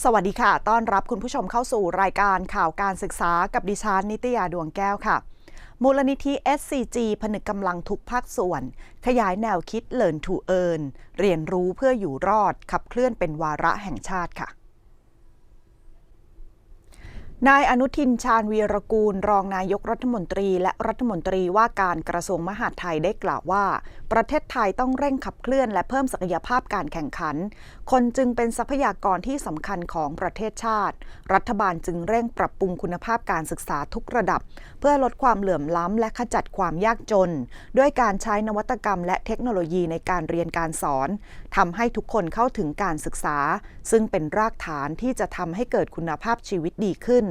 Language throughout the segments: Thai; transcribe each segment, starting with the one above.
สวัสดีค่ะ ต้อนรับคุณผู้ชมเข้าสู่รายการข่าวการศึกษากับดิฉันนิตยาดวงแก้วค่ะ มูลนิธิ SCG ผนึกกำลังทุกภาคส่วน ขยายแนวคิด Learn to Earn เรียนรู้เพื่ออยู่รอด ขับเคลื่อนเป็นวาระแห่งชาติค่ะ นายอนุทินชาญวีรกูล รองนายกรัฐมนตรี และรัฐมนตรีว่าการกระทรวงมหาดไทยได้กล่าวว่า ประเทศไทยต้องเร่งขับเคลื่อนและเพิ่มศักยภาพการแข่งขัน คนจึงเป็นทรัพยากรที่สำคัญของประเทศชาติ รัฐบาลจึงเร่งปรับปรุงคุณภาพการศึกษาทุกระดับ เพื่อลดความเหลื่อมล้ำและขจัดความยากจน ด้วยการใช้นวัตกรรม และเทคโนโลยีในการเรียนการสอนทำให้ทุกคนเข้าถึงการศึกษา ซึ่งเป็นรากฐานที่จะทำให้เกิดคุณภาพชีวิตดีขึ้น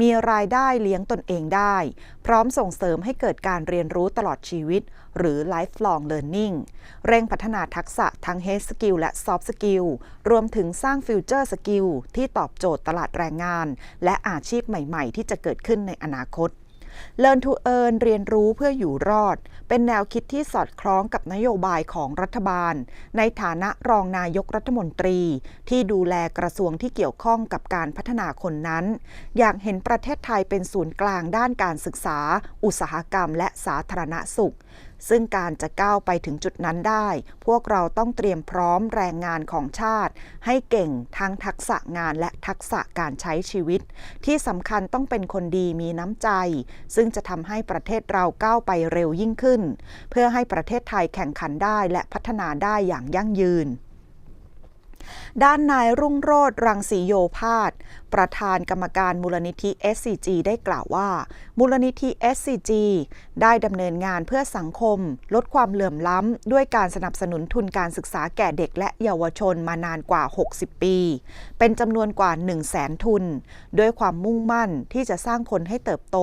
มีรายได้เลี้ยงตนเองได้ พร้อมส่งเสริมให้เกิดการเรียนรู้ตลอดชีวิต หรือ lifelong learning เร่งพัฒนาทักษะทั้ง hard skill และ soft skill รวมถึงสร้าง future skill ที่ตอบโจทย์ตลาดแรงงาน และอาชีพใหม่ ๆ ที่จะเกิดขึ้นในอนาคต Learn to Earn เรียนรู้เพื่ออยู่รอด เป็นแนวคิดที่สอดคล้องกับนโยบายของรัฐบาล ในฐานะรองนายกรัฐมนตรี ที่ดูแลกระทรวงที่เกี่ยวข้องกับการพัฒนาคนนั้น อยากเห็นประเทศไทยเป็นศูนย์กลางด้านการศึกษา อุตสาหกรรม และสาธารณสุขซึ่งการจะก้าวไปถึงจุดนั้นได้ พวกเราต้องเตรียมพร้อมแรงงานของชาติ ให้เก่งทั้งทักษะงานและทักษะการใช้ชีวิต ที่สำคัญต้องเป็นคนดีมีน้ำใจ ซึ่งจะทำให้ประเทศเราก้าวไปเร็วยิ่งขึ้น เพื่อให้ประเทศไทยแข่งขันได้และพัฒนาได้อย่างยั่งยืน ด้านนายรุ่งโรธรังสีโยพาสประธานกรรมการมูลนิธิ SCG ได้กล่าวว่า มูลนิธิ SCG ได้ดำเนินงานเพื่อสังคม ลดความเหลื่อมล้ำ ด้วยการสนับสนุนทุนการศึกษาแก่เด็กและเยาวชนมานานกว่า 60 ปี เป็นจำนวนกว่า 1 0 0 0 0แสนทุน ด้วยความมุ่งมั่นที่จะสร้างคนให้เติบโต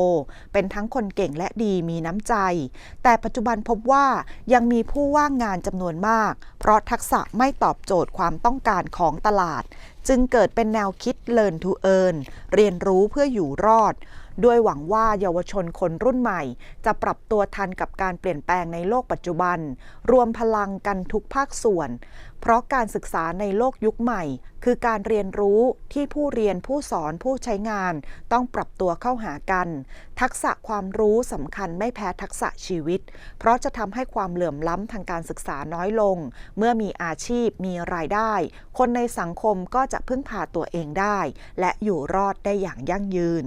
เป็นทั้งคนเก่งและดีมีน้ำใจ แต่ปัจจุบันพบว่ายังมีผู้ว่างงานจำนวนมาก เพราะทักษะไม่ตอบโจทย์ความต้องการของตลาด จึงเกิดเป็นแนวคิด Learn to Earn เรียนรู้เพื่ออยู่รอด ด้วยหวังว่าเยาวชนคนรุ่นใหม่ จะปรับตัวทันกับการเปลี่ยนแปลงในโลกปัจจุบัน รวมพลังกันทุกภาคส่วน เพราะการศึกษาในโลกยุคใหม่ คือการเรียนรู้ที่ผู้เรียนผู้สอนผู้ใช้งาน ต้องปรับตัวเข้าหากัน ทักษะความรู้สำคัญไม่แพ้ทักษะชีวิต เพราะจะทำให้ความเหลื่อมล้ำทางการศึกษาน้อยลง เมื่อมีอาชีพมีรายได้ คนในสังคมก็จะพึ่งพาตัวเองได้ และอยู่รอดได้อย่างยั่งยืน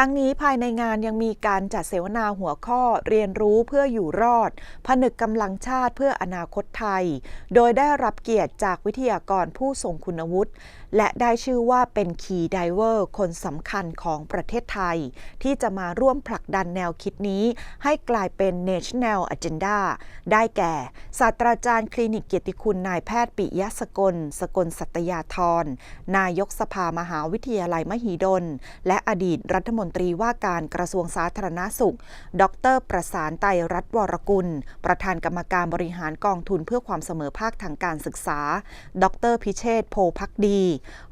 ทั้งนี้ภายในงานยังมีการจัดเสวนาหัวข้อเรียนรู้เพื่ออยู่รอด ผนึกกำลังชาติเพื่ออนาคตไทย โดยได้รับเกียรติจากวิทยากรผู้ทรงคุณวุฒิ และได้ชื่อว่าเป็นคีย์ไดเวอร์คนสำคัญของประเทศไทย ที่จะมาร่วมผลักดันแนวคิดนี้ ให้กลายเป็น National Agenda ได้แก่ ศาสตราจารย์คลินิกเกียรติคุณนายแพทย์ปิยะสกล สกลสัตยาธรนายกสภามหาวิทยาลัยมหิดล และอดีตรัฐมนตรีว่าการกระทรวงสาธารณาสุข ดร ประสานไตรรัตวรกุล ประธานกรรมการบริหารกองทุนเพื่อความเสมอภาคทางการศึกษา ดร พิเชษโพพักดี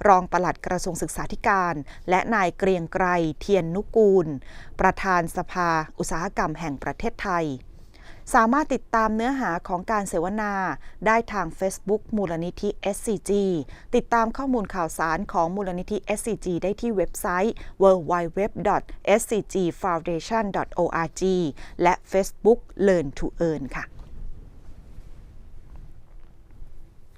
รองปลัดกระทรวงศึกษาธิการ และนายเกรียงไกรเทียนนุกูล ประธานสภาอุตสาหกรรมแห่งประเทศไทย สามารถติดตามเนื้อหาของการเสวนาได้ทาง Facebook มูลนิธิ SCG ติดตามข้อมูลข่าวสารของมูลนิธิ SCG ได้ที่เว็บไซต์ www.scgfoundation.org และ Facebook Learn to Earn ค่ะ